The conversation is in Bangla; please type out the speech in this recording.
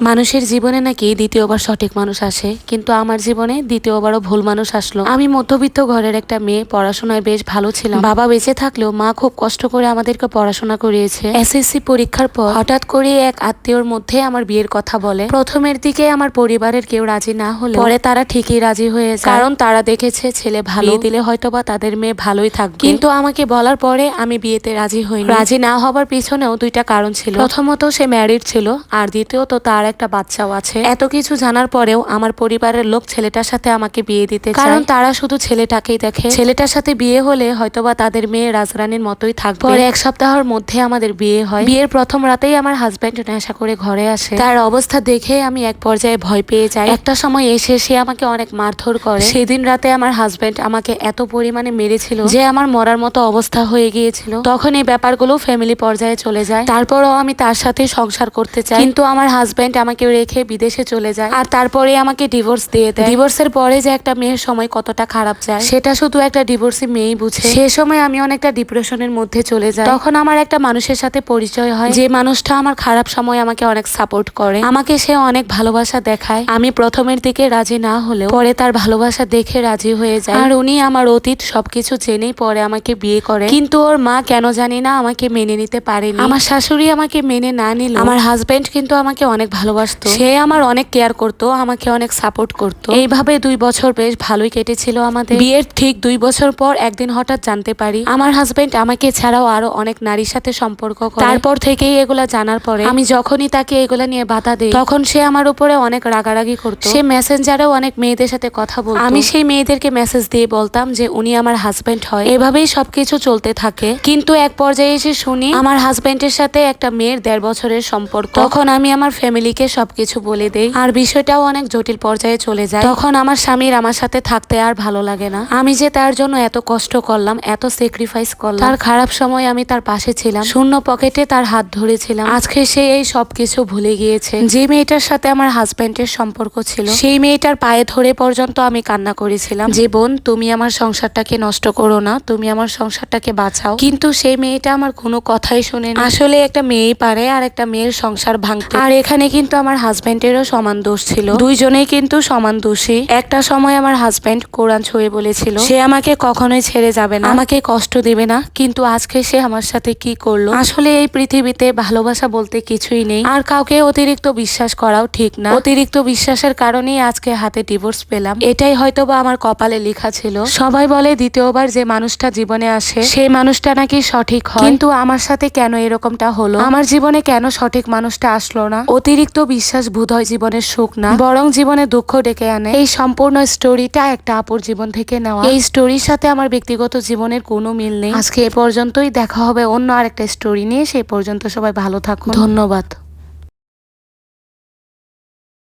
মানুষের জীবনে নাকি দ্বিতীয়বার সঠিক মানুষ আসে, কিন্তু আমার জীবনে দ্বিতীয়বারও ভুল মানুষ আসলো। আমি মধ্যবিত্ত ঘরের একটা মেয়ে, পড়াশোনায় বেশ ভালো ছিলাম। বাবা বেঁচে থাকলেও মা খুব কষ্ট করে আমাদেরকে পড়াশোনা করিয়েছে। এসএসসি পরীক্ষার পর হঠাৎ করে এক আত্মীয়র মধ্যে আমার বিয়ের কথা বলে। প্রথমের দিকে আমার পরিবারের কেউ রাজি না হলে পরে তারা ঠিকই রাজি হয়ে যায়। কারণ তারা দেখেছে ছেলে ভালো। দিলে হয়তো বা তাদের মেয়ে ভালোই থাকবে। কিন্তু আমাকে বলার পরে আমি বিয়েতে রাজি হইনি। রাজি না হবার পিছনেও দুইটা কারণ ছিল। প্রথমত সে ম্যারিড ছিল, আর দ্বিতীয়ত তার একটা বাচ্চাও আছে। এত কিছু জানার পরেও আমার পরিবারের লোক ছেলেটার সাথে আমাকে বিয়ে দিতে কারণ তারা শুধু ছেলেটাকেই দেখে। ছেলেটার সাথে বিয়ে হলে হয়তোবা তাদের মেয়ে রাজরানীর মতোই থাকবে। পরে এক সপ্তাহের মধ্যে আমাদের বিয়ে হয়। বিয়ের প্রথম রাতেই আমার হাজব্যান্ড নেশা করে ঘরে আসে। তার অবস্থা দেখে আমি এক পর্যায়ে ভয় পেয়ে যাই। একটা সময় এসে সে আমাকে অনেক মারধর করে। সেদিন রাতে আমার হাজব্যান্ড আমাকে এত পরিমাণে মেরেছিল যে আমার মরার মতো অবস্থা হয়ে গিয়েছিল। তখন এই ব্যাপারগুলো ফ্যামিলি পর্যায়ে চলে যায়। তারপরও আমি তার সাথে সংসার করতে চাই। কিন্তু আমার হাজব্যান্ড আমাকে রেখে বিদেশে চলে যায় আর তারপরে আমাকে ডিভোর্স দিয়ে দেয়। ডিভোর্সের পরে যে একটা মেয়ের সময় কতটা খারাপ যায়, সেটা শুধু একটা ডিভোর্সি মেয়েই বুঝে। সে সময় আমি অনেকটা ডিপ্রেশনের মধ্যে চলে যাই। তখন আমার একটা মানুষের সাথে পরিচয় হয়। যে মানুষটা আমার খারাপ সময় আমাকে অনেক সাপোর্ট করে। আমাকে সে অনেক ভালোবাসা দেখায়। আমি প্রথমের দিকে রাজি না হলেও পরে তার ভালোবাসা দেখে রাজি হয়ে যায়। আর উনি আমার অতীত সবকিছু জেনেই পরে আমাকে বিয়ে করে। কিন্তু ওর মা কেন জানি না আমাকে মেনে নিতে পারেনি। আমার শাশুড়ি আমাকে মেনে না নিল আমার হাজবেন্ড কিন্তু আমাকে অনেক ভালোবাসতো। সে আমার অনেক কেয়ার করতো আমাকে অনেক সাপোর্ট করতো। এইভাবে দুই বছর বেশ ভালোই কেটেছিল আমাদের। বিয়ের ঠিক দুই বছর পর একদিন হঠাৎ জানতে পারি আমার হাজবেন্ড আমাকে ছাড়াও আরও অনেক নারীর সাথে সম্পর্ক করে। তারপর থেকেই এগুলা জানার পরে আমি যখনই তাকে এগুলা নিয়ে বাধা দিই তখন সে আমার উপরে অনেক রাগারাগি করতো। সে মেসেঞ্জারেও অনেক মেয়েদের সাথে কথা বলতো। আমি সেই মেয়েদেরকে মেসেজ দিয়ে বলতাম যে উনি আমার হাজবেন্ড হয়। এভাবেই সবকিছু চলতে থাকে। কিন্তু এক পর্যায়ে এসে শুনি আমার হাজবেন্ডের সাথে একটা মেয়ের দেড় বছরের সম্পর্ক। তখন আমি আমার ফ্যামিলিকে সবকিছু বলে দেই। আর বিষয়টাও অনেক জটিল পর্যায়ে চলে যায়। তখন আমার স্বামীর আমার সাথে থাকতে আর ভালো লাগে না। আমি যে তার জন্য এত কষ্ট করলাম, এত স্যাক্রিফাইস করলাম, তার খারাপ সময় আমি তার পাশে ছিলাম, শূন্য পকেটে তার হাত ধরেছিলাম। আজকে সে এই সবকিছু ভুলে গিয়েছে। যে মেয়েটার সাথে আমার হাজবেন্ডের সম্পর্ক ছিল, সেই মেয়েটার পায়ে ধরে পর্যন্ত আমি কান্না করেছিলাম যে, বোন, তুমি আমার সংসারটাকে নষ্ট করো না, তুমি আমার সংসারটাকে বাঁচাও। কিন্তু সেই মেয়েটা আমার কোনো কথাই শুনে আসলে একটা মেয়েই পারে আর একটা মেয়ের সংসার ভাঙতে। আর এখানে কিন্তু আমার হাজবেন্ডেরও সমান দোষ ছিল। দুইজনেই কিন্তু সমান দোষী। একটা সময় আমার হাজবেন্ড কোরআন ছুঁয়ে বলেছিল, সে আমাকে কখনোই ছেড়ে যাবে না। আমাকে কষ্ট দিবে না, কিন্তু আজকে সে আমার সাথে কি করল? আসলে এই পৃথিবীতে ভালোবাসা বলতে কিছুই নেই। আর কাউকে অতিরিক্ত বিশ্বাস করাও ঠিক না। অতিরিক্ত বিশ্বাসের কারণেই আজকে হাতে ডিভোর্স পেলাম। এটাই হয়তো বা আমার কপালে লেখা ছিল। সবাই বলে দ্বিতীয়বার যে মানুষটা জীবনে আসে সেই মানুষটা নাকি সঠিক হয়। কিন্তু আমার সাথে কেন এরকমটা হলো? আমার জীবনে কেন সঠিক মানুষটা আসলো না? অতিরিক্ত বিশ্বাস বোধ হয় জীবনের সুখ না? বরং জীবনে দুঃখ ডেকে আনে। এই সম্পূর্ণ স্টোরিটা একটা আপুর জীবন থেকে নেওয়া। এই স্টোরির সাথে আমার ব্যক্তিগত জীবনের কোনো মিল নেই। আজকে এ পর্যন্তই দেখা হবে অন্য আরেকটা স্টোরি নিয়ে। সেই পর্যন্ত সবাই ভালো থাকুন। ধন্যবাদ।